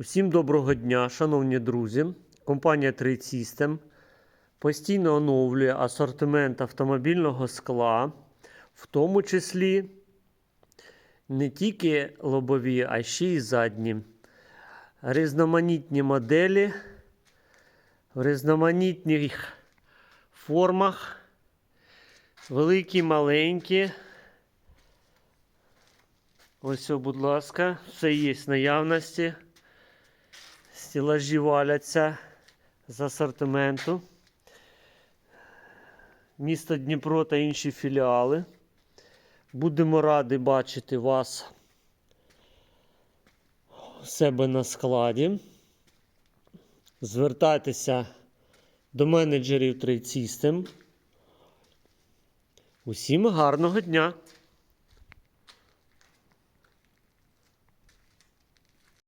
Усім доброго дня, шановні друзі. Компанія Trade System постійно оновлює асортимент автомобільного скла, в тому числі не тільки лобові, а ще й задні. Різноманітні моделі в різноманітних формах, великі, маленькі. Ось, будь ласка, все є в наявності. Стілажі валяться з асортименту. Місто Дніпро та інші філіали. Будемо раді бачити вас у себе на складі. Звертайтеся до менеджерів Trade. Усім гарного дня!